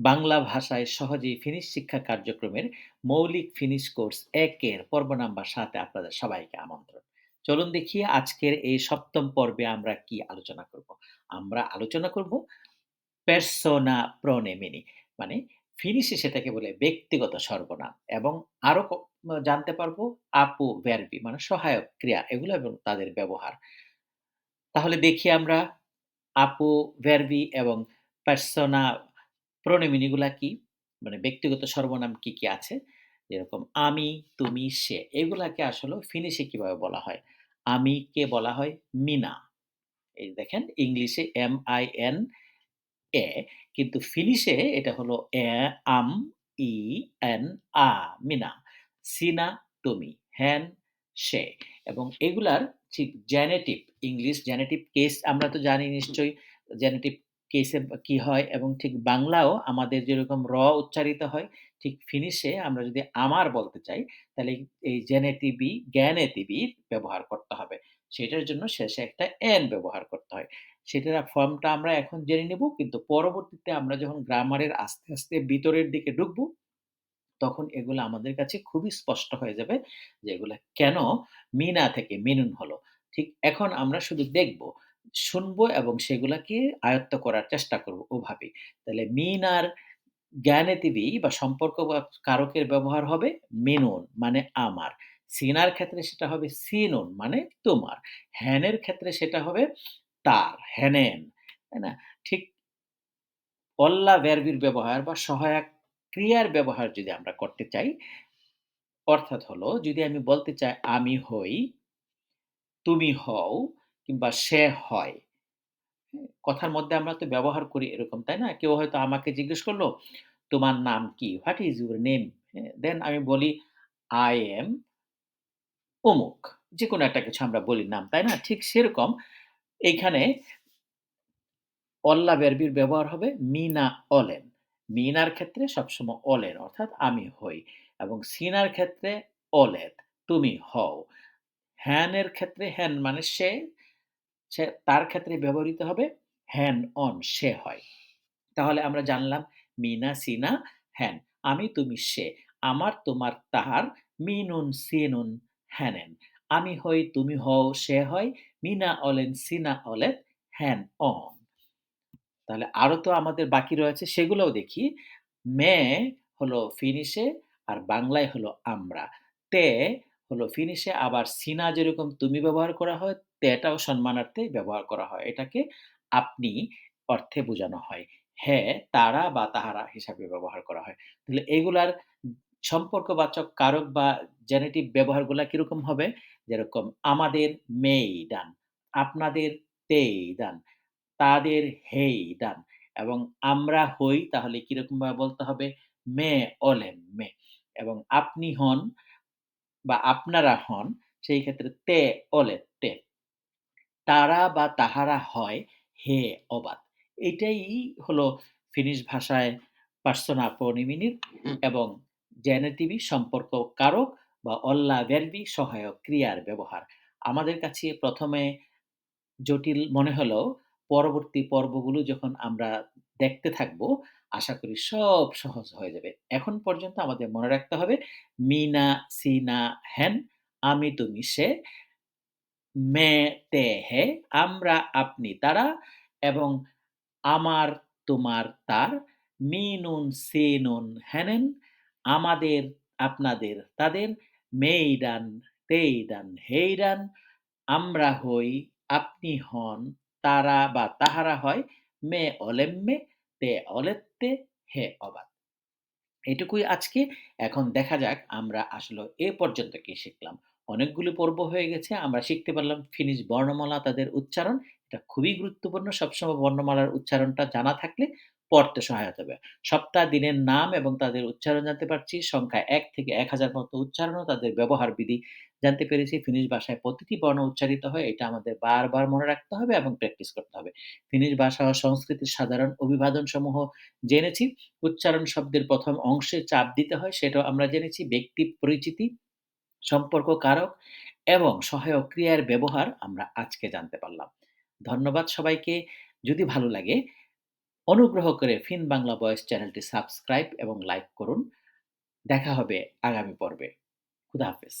বাংলা ভাষায় সহজেই ফিনিশ শিক্ষা কার্যক্রমের মৌলিক ফিনিশ কোর্স একের পর্ব নাম্বার সাথে আপনাদের সবাইকে আমন্ত্রণ। চলুন দেখি আজকের এই সপ্তম পর্বে আমরা কি আলোচনা করব। আমরা আলোচনা করব পেরসোনা প্রোনেমিনি মানে ফিনিশে সেটাকে বলে ব্যক্তিগত সর্বনাম এবং আরও ক- জানতে পারব আপু ভ্যারবি মানে সহায়ক ক্রিয়া এগুলো এবং তাদের ব্যবহার। তাহলে দেখি আমরা আপু ভ্যারবি এবং পার্সোনা প্রোনোমিনিগুলা কি? মানে ব্যক্তিগত সর্বনাম কি কি আছে? যেরকম আমি, তুমি, সে। এগুলাকে আসলে ফিনিশে কীভাবে বলা হয়? আমি কে বলা হয়? মিনা। এই দেখেন, ইংলিশে এম আই এন এ, কিন্তু ফিনিশে এটা হলো এ, আম, ই, এন, আ, মিনা। সিনা, তুমি। হ্যান সে। এবং এগুলার ঠিক জেনেটিভ ইংলিশ জেনেটিভ কেস আমরা তো জানি নিশ্চয়ই। জেনেটিভ কেসে কি হয় এবং ঠিক বাংলাও আমাদের যেরকম র উচ্চারিত হয়, ঠিক ফিনিশে আমরা যদি আমার বলতে চাই, তাহলে এই জেনেটিভি জ্ঞানেটিভি ব্যবহার করতে হবে। সেটার জন্য শেষে একটা এন ব্যবহার করতে হয়। সেটার ফর্মটা আমরা এখন জেনে নেব, কিন্তু পরবর্তীতে আমরা যখন গ্রামারের আস্তে আস্তে ভিতরের দিকে ঢুকবো, তখন এগুলো আমাদের কাছে খুবই স্পষ্ট হয়ে যাবে যে এগুলা কেন মিনা থেকে মিনুন হলো। ঠিক এখন আমরা শুধু দেখব শুনব এবং সেগুলাকে আয়ত্ত করার চেষ্টা করব ওভাবেই তাহলে মিন আর জ্ঞানে জ্ঞানেতিবি বা সম্পর্ক বা কারকের ব্যবহার হবে মিনুন মানে আমার। সিনার ক্ষেত্রে সেটা হবে সিনুন মানে তোমার। হ্যানের ক্ষেত্রে সেটা হবে তার হ্যানেন তাই না? ঠিক অল্লা ভ্যারবির ব্যবহার বা সহায়ক ক্রিয়ার ব্যবহার যদি আমরা করতে চাই, অর্থাৎ হলো যদি আমি বলতে চাই আমি হই, তুমি হও কিংবা সে হয়। হ্যাঁ, কথার মধ্যে আমরা তো ব্যবহার করি এরকম তাই না? কেউ হয়তো আমাকে জিজ্ঞেস করল তোমার নাম কি? হোয়াট ইজ ইউর নেম দেন আমি বলি আই এম অমুক যে কোনো একটা কিছু আমরা বলি নাম তাই না? ঠিক সেরকম। এইখানে অল্লা বেরবির ব্যবহার হবে মিনা অলেন। মিনার ক্ষেত্রে সবসময় অলেন অর্থাৎ আমি হই এবং সিনার ক্ষেত্রে অলেদ তুমি হও। হ্যানের ক্ষেত্রে হ্যান মানে সে সে তার ক্ষেত্রে ব্যবহৃত হবে হ্যান অন সে হয়। তাহলে আমরা জানলাম মিনা, সিনা হ্যান আমি, তুমি, সে। আমার, তোমার, তাহার, মিনুন, সিনুন হ্যানেন আমি হই, তুমি হও, সে হয়, মিনা অলেন, সিনা অলেন হ্যান অন তাহলে আরও তো আমাদের বাকি রয়েছে, সেগুলোও দেখি। মে হলো ফিনিশে আর বাংলায় হলো আমরা। তে হলো ফিনিশে আবার সিনা যেরকম তুমি ব্যবহার করা হয়, তেটাও সম্মানার্থে ব্যবহার করা হয়। এটাকে আপনি অর্থে বোঝানো হয়। হ্যাঁ তারা বা তাহারা হিসাবে ব্যবহার করা হয়। তাহলে এগুলার সম্পর্কবাচক, কারক বা জেনেটিভ ব্যবহারগুলা কীরকম হবে? যেরকম আমাদের মেই ডান আপনাদের তেই ডান তাদের হেই ডান এবং আমরা হই তাহলে কীরকম ভাবে বলতে হবে? মে ওলেন মে এবং আপনি হন বা আপনারা হন সেই ক্ষেত্রে তে ওলে তে। তারা বা তাহারা হয় হে অবাত এটাই হলো ফিনিশ ভাষায় পার্সোনা প্রনিমিনির এবং জেনেটিভি সম্পর্ক কারক বা অল্লা ভ্যারবি সহায়ক ক্রিয়ার ব্যবহার। আমাদের কাছে প্রথমে জটিল মনে হলেও পরবর্তী পর্বগুলো যখন আমরা দেখতে থাকব আশা করি সব সহজ হয়ে যাবে। এখন পর্যন্ত আমাদের মনে রাখতে হবে, মিনা, সিনা, হেন, আমি তুমি, সে, মে, তে, হে, আমরা, আপনি, তারা এবং আমার, তোমার, তার, মিনুন, সিনুন, হেনেন, আমাদের, আপনাদের, তাদের, মেইডান, তেইডান, হেইডান, আমরা হই, আপনি হন, তারা বা তাহারা হয়, মে অলেম্মে তে অলেত্তে হে অবাত এটুকুই আজকে। এখন দেখা যাক আমরা আসলে এ পর্যন্ত কি শিখলাম। অনেকগুলো পর্ব হয়ে গেছে, আমরা শিখতে পারলাম ফিনিশ বর্ণমালা তাদের উচ্চারণ। এটা খুবই গুরুত্বপূর্ণ। সবসময় বর্ণমালার উচ্চারণটা জানা থাকলে পড়তে সহায়তা হবে। সপ্তাহ, দিনের নাম এবং তাদের উচ্চারণ জানতে পারছি। সংখ্যা এক থেকে এক হাজার মতো উচ্চারণ তাদের ব্যবহার বিধি। জানতে পেরেছি, ফিনিশ ভাষায় প্রতিটি বর্ণ উচ্চারিত হয়। এটা আমাদের বারবার মনে রাখতে হবে এবং প্র্যাকটিস করতে হবে। ফিনিশ ভাষা ও সংস্কৃতির সাধারণ অভিবাদন সমূহ জেনেছি। উচ্চারণ শব্দের প্রথম অংশে চাপ দিতে হয়, সেটাও আমরা জেনেছি। ব্যক্তি পরিচিতি, সম্পর্ক কারক এবং সহায়ক ক্রিয়ার ব্যবহার আমরা আজকে জানতে পারলাম। ধন্যবাদ সবাইকে। যদি ভালো লাগে অনুগ্রহ করে ফিন বাংলা বয়েস চ্যানেলটি সাবস্ক্রাইব এবং লাইক করুন। দেখা হবে আগামী পর্বে। খুদা হাফেজ।